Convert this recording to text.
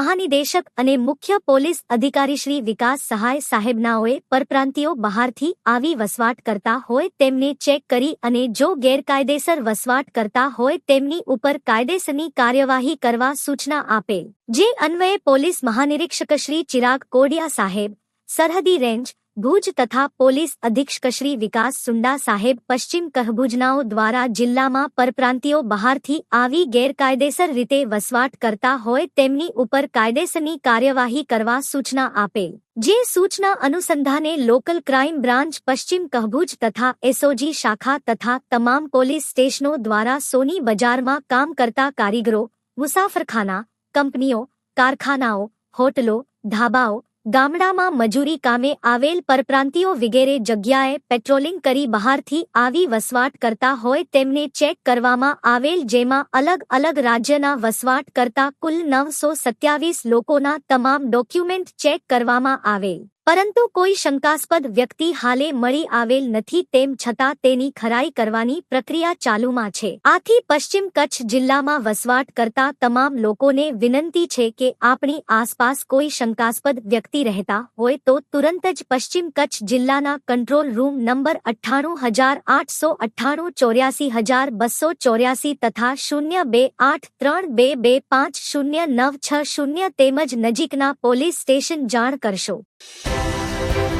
મહાનિદેશક અને મુખ્ય પોલીસ અધિકારી શ્રી વિકાસ સહાય સાહેબનાઓએ પરપ્રાંતિયો બહારથી આવી વસવાટ કરતા હોય તેમને ચેક કરી અને જો ગેરકાયદેસર વસવાટ કરતા હોય તેમની ઉપર કાયદેસરની કાર્યવાહી કરવા સૂચના આપેલ. જે અન્વયે પોલીસ મહાનિરીક્ષક શ્રી ચિરાગ કોડિયા સાહેબ, સરહદી રેન્જ ભુજ તથા પોલીસ અધિક્ષક શ્રી વિકાસ સુંડા સાહેબ પશ્ચિમ કહભુજનાઓ દ્વારા જિલ્લામાં પરપ્રાંતિયો બહારથી આવી ગેરકાયદેસર રીતે વસવાટ કરતા હોય તેમની ઉપર કાયદેસરની કાર્યવાહી કરવા સૂચના આપેલ. જે સૂચના અનુસંધાને લોકલ ક્રાઇમ બ્રાન્ચ પશ્ચિમ કહભુજ તથા એસઓજી શાખા તથા તમામ પોલીસ સ્ટેશનો દ્વારા સોની બજારમાં કામ કરતા કારીગરો, મુસાફરખાના, કંપનીઓ, કારખાનાઓ, હોટલો, ધાબાઓ ગામડામાં મજૂરી કામે આવેલ પરપ્રાંતિયો વગેરે જગ્યાએ પેટ્રોલિંગ કરી બહારથી આવી વસવાટ કરતા હોય તેમને ચેક કરવામાં આવેલ જેમાં અલગ અલગ રાજ્યના વસવાટ કરતા કુલ નવસો સત્યાવીસ લોકોના તમામ ડોક્યુમેન્ટ ચેક કરવામાં આવેલ. પરંતુ કોઈ શંકાસ્પદ વ્યક્તિ હાલે મળી આવેલ નથી તેમ છતાં તેની ખરાઈ કરવાની પ્રક્રિયા ચાલુમાં છે. આથી પશ્ચિમ કચ્છ જિલ્લામાં વસવાટ કરતા તમામ લોકોને વિનંતી છે કે આપણી આસપાસ કોઈ શંકાસ્પદ વ્યક્તિ રહેતા હોય તો તુરંત જ પશ્ચિમ કચ્છ જિલ્લાના કંટ્રોલ રૂમ નંબર અઠ્ઠાણું હજાર આઠસો અઠ્ઠાણું ચોર્યાસી હજાર બસો ચોર્યાસી તથા શૂન્ય બે આઠ ત્રણ બે બે પાંચ શૂન્ય નવ છ શૂન્ય તેમજ નજીકના પોલીસ સ્ટેશન જાણ કરશો. Thank you.